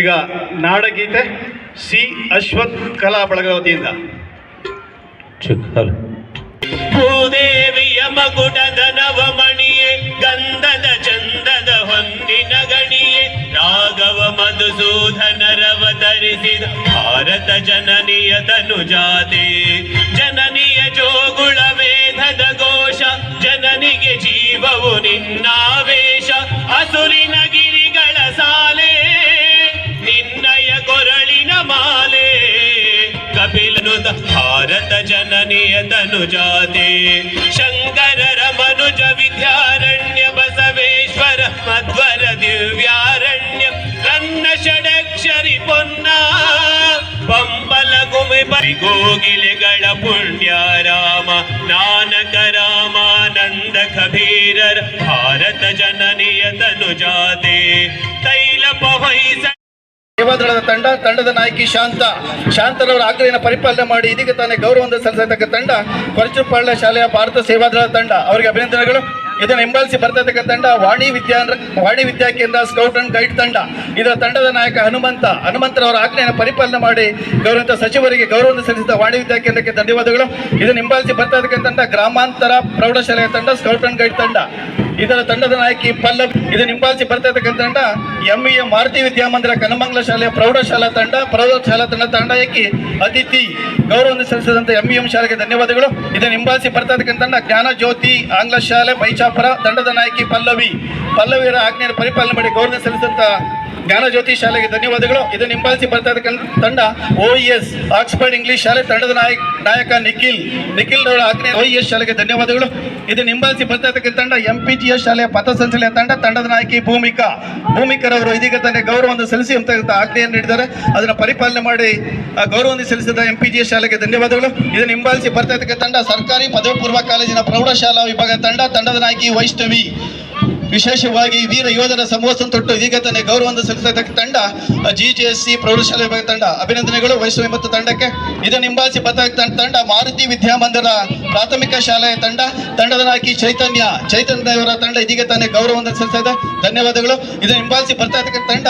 ಈಗ ನಾಡಗೀತೆ ಸಿ ಅಶ್ವಥ್ ಕಲಾ ಬಳಗದ ವತಿಯಿಂದ. ಭೂದೇವಿಯ ಮಗುಡ ಧನವ ಮಣಿಯ ಭಾರತ ಜನನಿಯ ತನುಜಾತೆ ಜನನಿಯ ಜೋಗುಳ ವೇದದ ಘೋಷ. ಜನನಿಗೆ ಜೀವವು ನಿನ್ನಾವೇಶ. ಹಸುರಿನ ಗಿರಿಗಳ ಸಾಲೆ. ನಿನ್ನಯ ಕೊರಳಿನ ಮಾಲೆ. ಕಪಿಲನು ಭಾರತ ಜನನಿಯ ತನುಜಾತೆ ಶಂಕರರ ಮನುಜ ವಿದ್ಯಾರಣ್ಯ ಬಸವೇಶ್ವರ ಮಧ್ವರ ದಿವ್ಯಾರಣ್ಯ ಗುಮೆ ಪರಿಗೋಗಿಲೆಗಳ ಪುಣ್ಯ ರಾಮ ನಾನಕ ರಾಮಾನಂದ ಕಬೀರರ ಭಾರತ ಜನನಿಯ ತನುಜಾತೆ. ತೈಲ ಪವೈಸ ಸೇವಾದಳದ ತಂಡ, ತಂಡದ ನಾಯಕಿ ಶಾಂತ. ಶಾಂತರವರ ಆಗ್ರಹನ ಪರಿಪಾಲನೆ ಮಾಡಿ ಇದೀಗ ತಾನೇ ಗೌರವ ಸಲ್ಲಿಸತಕ್ಕ ತಂಡ ಕೊರಚುಪಾಳ್ಯ ಶಾಲೆಯ ಭಾರತ ಸೇವಾದಳ ತಂಡ. ಅವರಿಗೆ ಅಭಿನಂದನೆಗಳು. ಇದನ್ನು ಹಿಂಬಾಲಿಸಿ ಬರ್ತಕ್ಕಂಥ ತಂಡ ವಾಣಿ ವಿದ್ಯಾ ವಾಣಿ ವಿದ್ಯಾ ಕೇಂದ್ರ, ಸ್ಕೌಟ್ ಅಂಡ್ ಗೈಡ್ ತಂಡ. ಇದರ ತಂಡದ ನಾಯಕ ಹನುಮಂತ. ಹನುಮಂತರವರ ಆಜ್ಞೆಯನ್ನು ಪರಿಪಾಲನೆ ಮಾಡಿ ಗೌರವಂತ ಸಚಿವರಿಗೆ ಗೌರವ ಸಲ್ಲಿಸಿದ ವಾಣಿ ವಿದ್ಯಾ ಕೇಂದ್ರಕ್ಕೆ ಧನ್ಯವಾದಗಳು. ಇದನ್ನು ಹಿಂಬಾಲಿಸಿ ಬರ್ತಾ ಇರ್ತಕ್ಕಂಥ ತಂಡ ಗ್ರಾಮಾಂತರ ಪ್ರೌಢಶಾಲೆಯ ತಂಡ, ಸ್ಕೌಟ್ ಅಂಡ್ ಗೈಡ್ ತಂಡ. ಇದರ ತಂಡದ ನಾಯಕಿ ಪಲ್ಲವ್. ಇದು ಹಿಂಬಾಲಿಸಿ ಬರ್ತಾ ಇರ್ತಕ್ಕಂಥ ತಂಡ. ಎಂಇಎ ಮಾರುತಿ ವಿದ್ಯಾಮಂದಿರ ಕನಮಂಗಲ ಶಾಲೆಯ ಪ್ರೌಢಶಾಲಾ ತಂಡ ಪ್ರೌಢಶಾಲಾ ತಂಡ ತಂಡಕ್ಕೆ ಅತಿಥಿ ಗೌರವವನ್ನು ಸಲ್ಲಿಸಿದಂತ ಎಂಇಎಂ ಶಾಲೆಗೆ ಧನ್ಯವಾದಗಳು. ಇದು ಹಿಂಬಾಲಿಸಿ ಬರ್ತಾ ಇರ್ತಕ್ಕಂಥ ತಂಡ. ಜ್ಞಾನ ಜ್ಯೋತಿ ಆಂಗ್ಲ ಶಾಲೆ ಬೈಚಾಪುರ ತಂಡದ ನಾಯಕಿ ಪಲ್ಲವಿ. ಪಲ್ಲವಿಯರ ಆಜ್ಞೆಯನ್ನು ಪರಿಪಾಲನೆ ಮಾಡಿ ಗೌರವ ಸಲ್ಲಿಸಿದಂತ ಜ್ಞಾನ ಜ್ಯೋತಿ ಶಾಲೆಗೆ ಧನ್ಯವಾದಗಳು. ಇದು ನಿಂಬಾಲಿಸಿ ಬರ್ತಾ ಇರ್ತಕ್ಕಂಥ ತಂಡ ಓ ಎಸ್ ಆಕ್ಸ್ಫರ್ಡ್ ಇಂಗ್ಲಿಷ್ ಶಾಲೆ ತಂಡದ ನಾಯಕ ನಾಯಕ ನಿಖಿಲ್ ನಿಖಿಲ್ ಅವರ ಆಜ್ಞೆ ಓ ಎಸ್ ಶಾಲೆಗೆ ಧನ್ಯವಾದಗಳು. ಇದು ನಿಂಬಾಲಿಸಿ ಬರ್ತಾ ಇರ್ತಕ್ಕಂಥ ತಂಡ ಎಂ ಪಿ ಟಿ ಎಸ್ ಶಾಲೆಯ ಪಥಸಂಚಲನ ತಂಡ, ತಂಡದ ನಾಯಕಿ ಭೂಮಿಕಾ. ಭೂಮಿಕರವರು ಇದೀಗ ತಾನೇ ಗೌರವವನ್ನು ಸಲ್ಲಿಸಿ ಅಂತ ಆಜ್ಞೆಯನ್ನು ನೀಡಿದ್ದಾರೆ. ಅದನ್ನು ಪರಿಪಾಲನೆ ಮಾಡಿ ಗೌರವವನ್ನು ಸಲ್ಲಿಸಿದ ಎಂ ಪಿ ಜಿ ಎಸ್ ಶಾಲೆಗೆ ಧನ್ಯವಾದಗಳು. ಇದು ನಿಂಬಾಲಿಸಿ ಬರ್ತಾ ಇರ್ತಕ್ಕಂಥ ತಂಡ ಸರ್ಕಾರಿ ಪದವಿ ಪೂರ್ವ ಕಾಲೇಜಿನ ಪ್ರೌಢಶಾಲಾ ವಿಭಾಗ ತಂಡ, ತಂಡದ ನಾಯಕಿ ವೈಷ್ಣವಿ. ವಿಶೇಷವಾಗಿ ವೀರ ಯೋಧರ ಸಮೂಹ ತೊಟ್ಟು ಇದೀಗ ತಾನೇ ಗೌರವವನ್ನು ಸಲ್ಲಿಸತಕ್ಕ ತಂಡ ಜಿ ಜಿ ಎಸ್ ಸಿ ಪ್ರೌಢಶಾಲೆ ತಂಡ. ಅಭಿನಂದನೆಗಳು ವಹಿಸುವ ಮತ್ತು ತಂಡಕ್ಕೆ. ಇದನ್ನು ನಿಂಬಾಸಿ ಪತಾಕ ತಂಡ ಮಾರುತಿ ವಿದ್ಯಾಮಂದಿರ ಪ್ರಾಥಮಿಕ ಶಾಲೆಯ ತಂಡ, ತಂಡದ ನಾಯಕಿ ಚೈತನ್ಯ ಚೈತನ್ಯ ಅವರ ತಂಡ ಇದೀಗ ತಾನೇ ಗೌರವವನ್ನು ಸಲ್ಲಿಸಿದೆ ಧನ್ಯವಾದಗಳು. ಇದನ್ನು ನಿಂಬಾಸಿ ಬರ್ತಾ ತಂಡ.